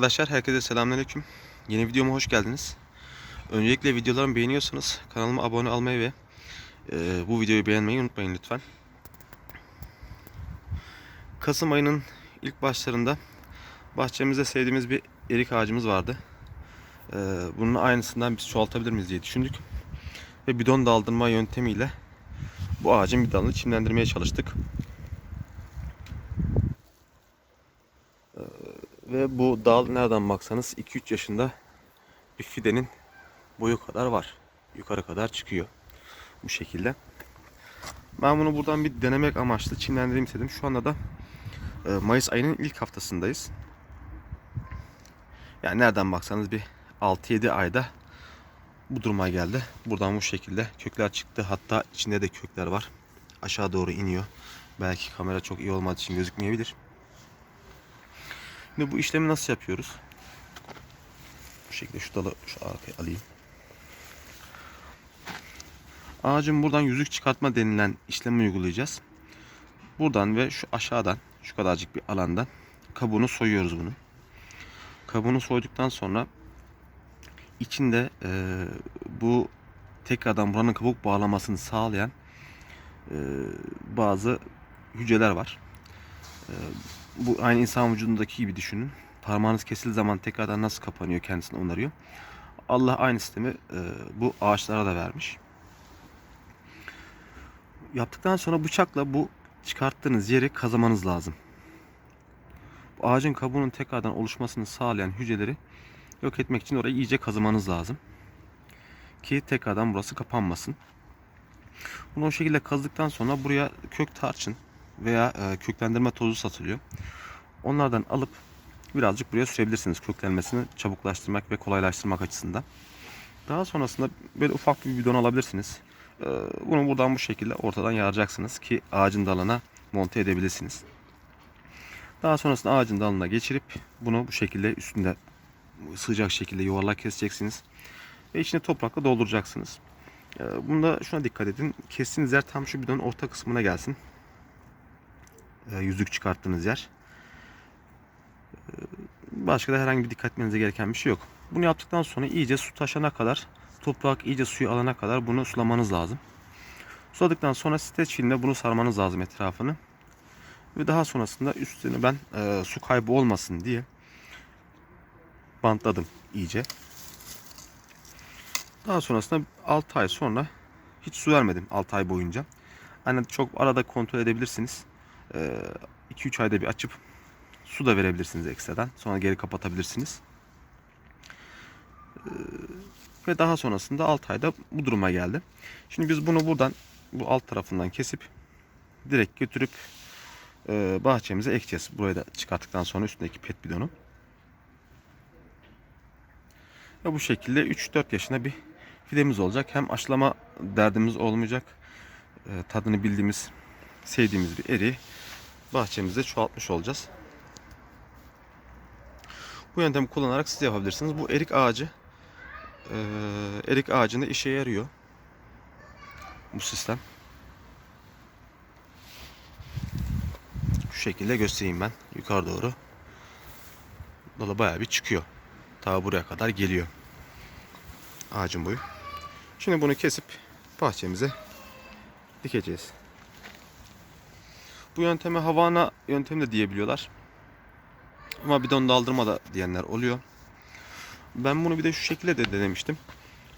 Arkadaşlar herkese selamünaleyküm. Yeni videoma hoş geldiniz. Öncelikle videolarımı beğeniyorsanız kanalıma abone olmayı ve e, bu videoyu beğenmeyi unutmayın lütfen. Kasım ayının ilk başlarında bahçemizde sevdiğimiz bir erik ağacımız vardı. E, bunun aynısından biz çoğaltabilir miyiz diye düşündük. Ve bidon daldırma yöntemiyle bu ağacın bir dalını çimlendirmeye çalıştık. Ve bu dal nereden baksanız 2-3 yaşında bir fidenin boyu kadar var. Yukarı kadar çıkıyor. Bu şekilde. Ben bunu buradan bir denemek amaçlı çimlendireyim istedim. Şu anda da e, Mayıs ayının ilk haftasındayız. Yani nereden baksanız bir 6-7 ayda bu duruma geldi. Buradan bu şekilde kökler çıktı. Hatta içinde de kökler var. Aşağı doğru iniyor. Belki kamera çok iyi olmadığı için gözükmeyebilir. Şimdi bu işlemi nasıl yapıyoruz? Bu şekilde şu dalı şu arkaya alayım. Ağacın buradan yüzük çıkartma denilen işlemi uygulayacağız. Buradan ve şu aşağıdan şu kadarcık bir alandan kabuğunu soyuyoruz bunu. Kabuğunu soyduktan sonra içinde e, bu tekrardan buranın kabuk bağlamasını sağlayan e, bazı hücreler var. E, bu aynı insan vücudundaki gibi düşünün. Parmağınız kesildiği zaman tekrardan nasıl kapanıyor kendisini onarıyor. Allah aynı sistemi e, bu ağaçlara da vermiş. Yaptıktan sonra bıçakla bu çıkarttığınız yeri kazımanız lazım. Bu ağacın kabuğunun tekrardan oluşmasını sağlayan hücreleri yok etmek için orayı iyice kazımanız lazım. Ki tekrardan burası kapanmasın. Bunu o şekilde kazdıktan sonra buraya kök tarçın veya e, köklendirme tozu satılıyor. Onlardan alıp birazcık buraya sürebilirsiniz köklenmesini çabuklaştırmak ve kolaylaştırmak açısından. Daha sonrasında böyle ufak bir bidon alabilirsiniz. E, bunu buradan bu şekilde ortadan yaracaksınız ki ağacın dalına monte edebilirsiniz. Daha sonrasında ağacın dalına geçirip bunu bu şekilde üstünde sığacak şekilde yuvarlak keseceksiniz. Ve içine toprakla dolduracaksınız. E, bunda şuna dikkat edin. Kestiğiniz yer tam şu bidonun orta kısmına gelsin. E, yüzük çıkarttığınız yer. E, başka da herhangi bir dikkat etmenize gereken bir şey yok. Bunu yaptıktan sonra iyice su taşana kadar, toprak iyice suyu alana kadar bunu sulamanız lazım. Suladıktan sonra streç filmle bunu sarmanız lazım etrafını. Ve daha sonrasında üstünü ben e, su kaybı olmasın diye bantladım iyice. Daha sonrasında 6 ay sonra hiç su vermedim 6 ay boyunca. Hani çok arada kontrol edebilirsiniz. 2-3 ayda bir açıp su da verebilirsiniz ekstradan. Sonra geri kapatabilirsiniz. Ve daha sonrasında 6 ayda bu duruma geldi. Şimdi biz bunu buradan bu alt tarafından kesip direkt götürüp e, bahçemize ekeceğiz. Burayı da çıkarttıktan sonra üstündeki pet bidonu. Ve bu şekilde 3-4 yaşında bir fidemiz olacak. Hem aşılama derdimiz olmayacak. E, tadını bildiğimiz, sevdiğimiz bir eriği bahçemizde çoğaltmış olacağız. Bu yöntemi kullanarak siz de yapabilirsiniz. Bu erik ağacı e, erik ağacında işe yarıyor. Bu sistem. Şu şekilde göstereyim ben yukarı doğru. Dala bayağı bir çıkıyor. Ta buraya kadar geliyor. Ağacın boyu. Şimdi bunu kesip bahçemize dikeceğiz. Bu yönteme havana yöntemi de diyebiliyorlar. Ama bidon daldırma da diyenler oluyor. Ben bunu bir de şu şekilde de denemiştim.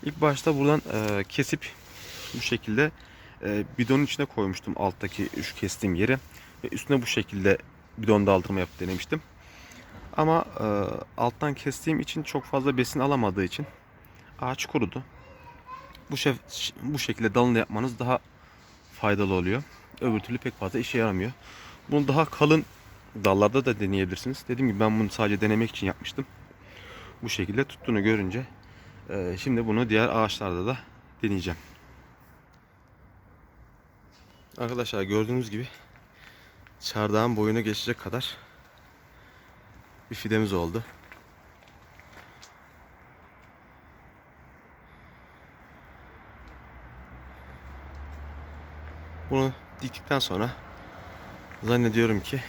İlk başta buradan e, kesip bu şekilde e, bidonun içine koymuştum alttaki şu kestiğim yeri. Ve üstüne bu şekilde bidon daldırma yapıp denemiştim. Ama e, alttan kestiğim için çok fazla besin alamadığı için ağaç kurudu. Bu, şef, bu şekilde dalını yapmanız daha faydalı oluyor. Öbür türlü pek fazla işe yaramıyor. Bunu daha kalın dallarda da deneyebilirsiniz. Dediğim gibi ben bunu sadece denemek için yapmıştım. Bu şekilde tuttuğunu görünce e, şimdi bunu diğer ağaçlarda da deneyeceğim. Arkadaşlar gördüğünüz gibi çardağın boyunu geçecek kadar bir fidemiz oldu. Bunu diktikten sonra zannediyorum ki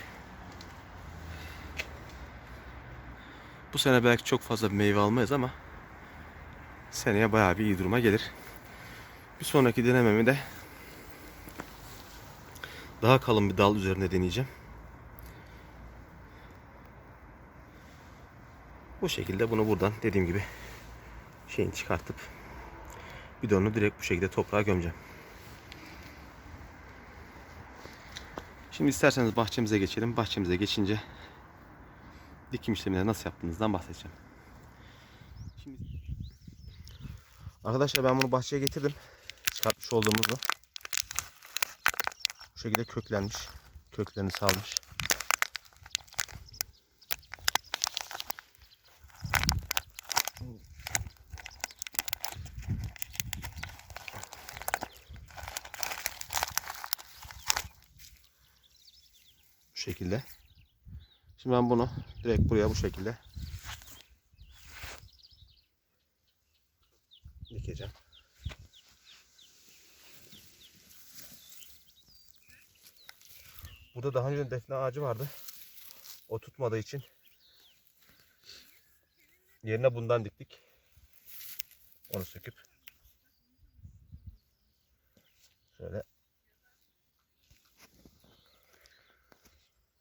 Bu sene belki çok fazla bir meyve almayız ama seneye bayağı bir iyi duruma gelir. Bir sonraki denememi de daha kalın bir dal üzerinde deneyeceğim. Bu şekilde bunu buradan dediğim gibi şeyini çıkartıp bidonu direkt bu şekilde toprağa gömeceğim. Şimdi isterseniz bahçemize geçelim. Bahçemize geçince dikim işlemini nasıl yaptığınızdan bahsedeceğim. Şimdi Arkadaşlar ben bunu bahçeye getirdim. Çıkartmış olduğumuzu. Bu şekilde köklenmiş. Köklerini salmış. Şekilde. Şimdi ben bunu direkt buraya bu şekilde dikeceğim. Burada daha önce defne ağacı vardı. O tutmadığı için yerine bundan diktik. Onu söküp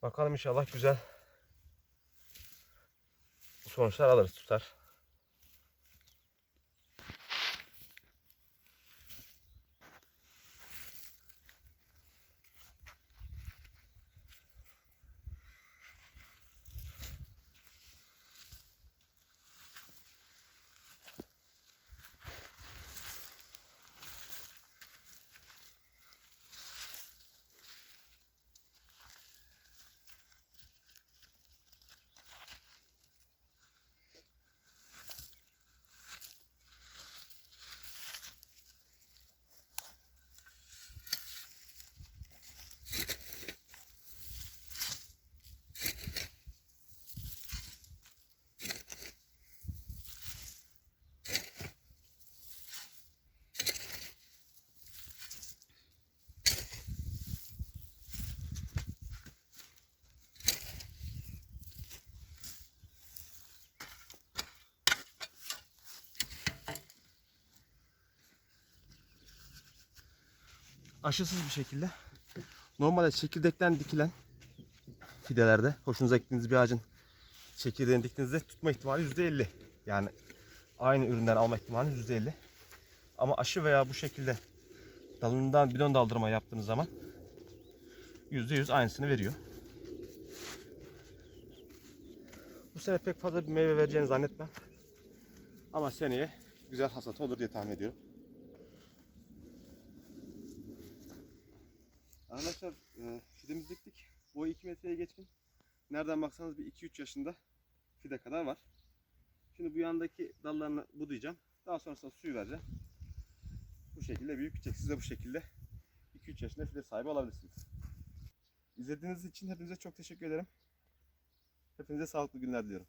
bakalım inşallah güzel sonuçlar alırız tutar. Aşısız bir şekilde normalde çekirdekten dikilen fidelerde hoşunuza gittiğiniz bir ağacın çekirdeğini diktiğinizde tutma ihtimali %50. Yani aynı üründen alma ihtimali %50. Ama aşı veya bu şekilde dalından bidon daldırma yaptığınız zaman %100 aynısını veriyor. Bu sene pek fazla bir meyve vereceğini zannetmem. Ama seneye güzel hasat olur diye tahmin ediyorum. Arkadaşlar e, fidemizi diktik. Boyu 2 metreye geçkin. Nereden baksanız bir 2-3 yaşında fide kadar var. Şimdi bu yandaki dallarını budayacağım. Daha sonrasında suyu vereceğim. Bu şekilde büyüyecek. Siz de bu şekilde 2-3 yaşında fide sahibi olabilirsiniz. İzlediğiniz için hepinize çok teşekkür ederim. Hepinize sağlıklı günler diliyorum.